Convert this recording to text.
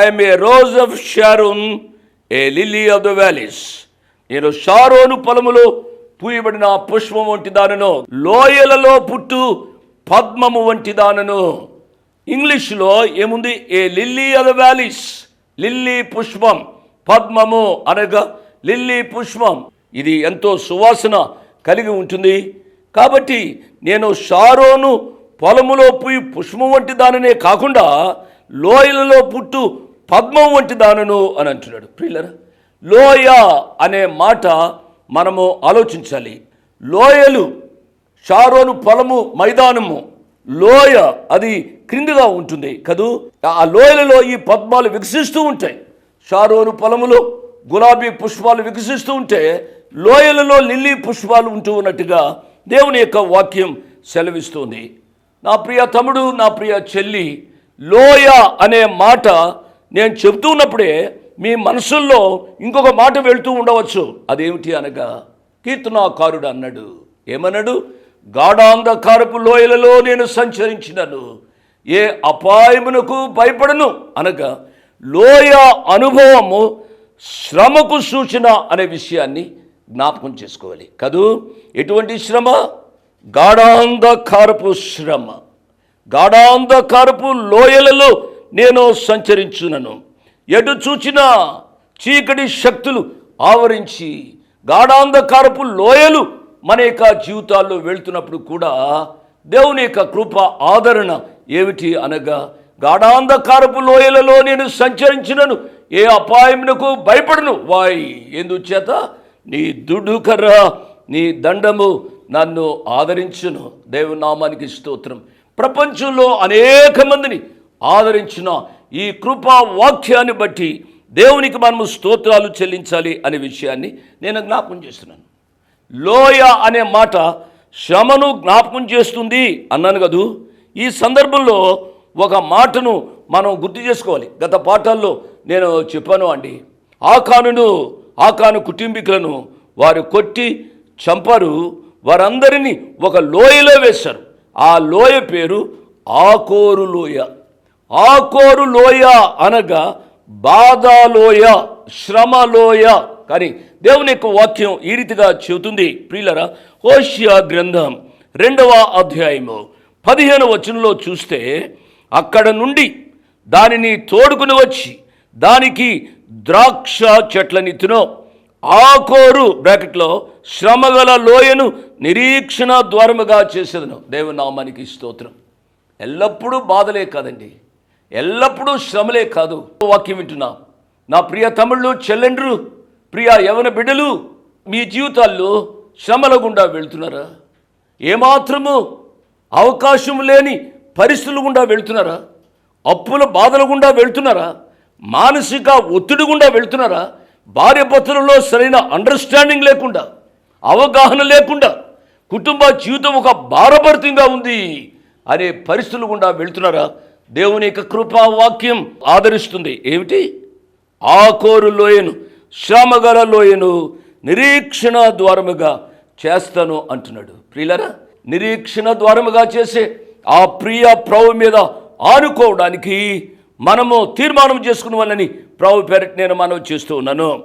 I'm a rose of Sharon a lily of the valleys. నేను షారోను పొలములో పూయబడిన పుష్పం వంటి దానను లోయలలో పుట్టు పద్మము వంటి దానను. ఇంగ్లీష్లో ఏముంది? A lily of the valleys. Lily పుష్పం పద్మము అనగా లిల్లీ పుష్పం. ఇది ఎంతో సువాసన కలిగి ఉంటుంది. కాబట్టి నేను షారోను పొలములో పోయి పుష్పం వంటి దానినే కాకుండా లోయలలో పుట్టు పద్మం వంటి దానను అని అంటున్నాడు. ప్రియులరా లోయ అనే మాట మనము ఆలోచించాలి. లోయలు షారోను పొలము మైదానము లోయ అది క్రిందిగా ఉంటుంది కదూ? ఆ లోయలలో ఈ పద్మాలు వికసిస్తూ ఉంటాయి. షారోను పొలములో గులాబీ పుష్పాలు వికసిస్తూ ఉంటే లోయలలో లిల్లీ పుష్పాలు ఉంటూ ఉన్నట్టుగా దేవుని యొక్క వాక్యం సెలవిస్తుంది. నా ప్రియ తమ్ముడు నా ప్రియ చెల్లి లోయ అనే మాట నేను చెబుతూ ఉన్నప్పుడే మీ మనసుల్లో ఇంకొక మాట వెళ్తూ ఉండవచ్చు. అదేమిటి అనగా కీర్తనాకారుడు అన్నాడు ఏమన్నాడు? గాఢాంధకారపు లోయలలో నేను సంచరించినను ఏ అపాయమునకు భయపడను అనగా లోయ అనుభవము శ్రమకు సూచన అనే విషయాన్ని జ్ఞాపకం చేసుకోవాలి. కదూ? ఎటువంటి శ్రమ? గాఢాంధకారపు శ్రమ. గాఢాంధకారపు లోయలలో నేను సంచరించునను. ఎటు చూచినా చీకటి శక్తులు ఆవరించి గాఢాంధకారపు లోయలు మన యొక్క జీవితాల్లో వెళ్తున్నప్పుడు కూడా దేవుని యొక్క కృప ఆదరణ ఏమిటి అనగా గాఢాంధకారపు లోయలలో నేను సంచరించినను ఏ అపాయమునకు భయపడను. వాయ్ ఎందుచేత? నీ దుడుకర్ర నీ దండము నన్ను ఆదరించును. దేవునామానికి స్తోత్రం. ప్రపంచంలో అనేక మందిని ఆదరించిన ఈ కృపా వాక్యాన్ని బట్టి దేవునికి మనము స్తోత్రాలు చెల్లించాలి అనే విషయాన్ని నేను జ్ఞాపకం చేస్తున్నాను. లోయ అనే మాట శ్రమను జ్ఞాపకం చేస్తుంది అన్నాను కదూ? ఈ సందర్భంలో ఒక మాటను మనం గుర్తు చేసుకోవాలి. గత పాఠాల్లో నేను చెప్పాను అండి ఆకానును ఆకాను కుటుంబీకులను వారు కొట్టి చంపారు వారందరినీ ఒక లోయలో వేశారు. ఆ లోయ పేరు ఆకోరు లోయ. ఆకోరు లోయ అనగా బాధాలోయ శ్రమలోయ. కానీ దేవుని యొక్క వాక్యం ఈ రీతిగా చెబుతుంది. ప్రియులరా హోషియా గ్రంథం రెండవ అధ్యాయము పదిహేను వచనంలో చూస్తే అక్కడ నుండి దానిని తోడుకుని వచ్చి దానికి ద్రాక్ష చెట్లని తినో. ఆకోరు బ్రాకెట్లో శ్రమగల లోయను నిరీక్షణ ద్వారముగా చేసేదను. దేవునామానికి స్తోత్రం. ఎల్లప్పుడూ బాధలే కదండి. ఎల్లప్పుడూ శ్రమలే కాదు. వాక్యం వింటున్నా. నా ప్రియ తమిళ్ళు చెల్లెండ్రు ప్రియ యవన బిడ్డలు మీ జీవితాల్లో శ్రమల గుండా వెళ్తున్నారా? ఏమాత్రము అవకాశం లేని పరిస్థితులు గుండా వెళ్తున్నారా? అప్పుల బాధల గుండా వెళ్తున్నారా? మానసిక ఒత్తిడి గుండా వెళ్తున్నారా? భార్య భర్తలలో సరైన అండర్స్టాండింగ్ లేకుండా అవగాహన లేకుండా కుటుంబ జీవితం ఒక భారభరితంగా ఉంది అనే పరిస్థితులు గుండా వెళ్తున్నారా? దేవుని యొక్క కృపా వాక్యం ఆదరిస్తుంది. ఏమిటి? ఆకోరు లోయను శ్రమగల లోయను నిరీక్షణ ద్వారముగా చేస్తాను అంటున్నాడు. ప్రియులరా నిరీక్షణ ద్వారముగా చేసే ఆ ప్రియ ప్రభు మీద ఆనుకోవడానికి మనము తీర్మానం చేసుకున్న వాళ్ళని ప్రభు పేరటి నేను మనవి చేస్తూ ఉన్నాను.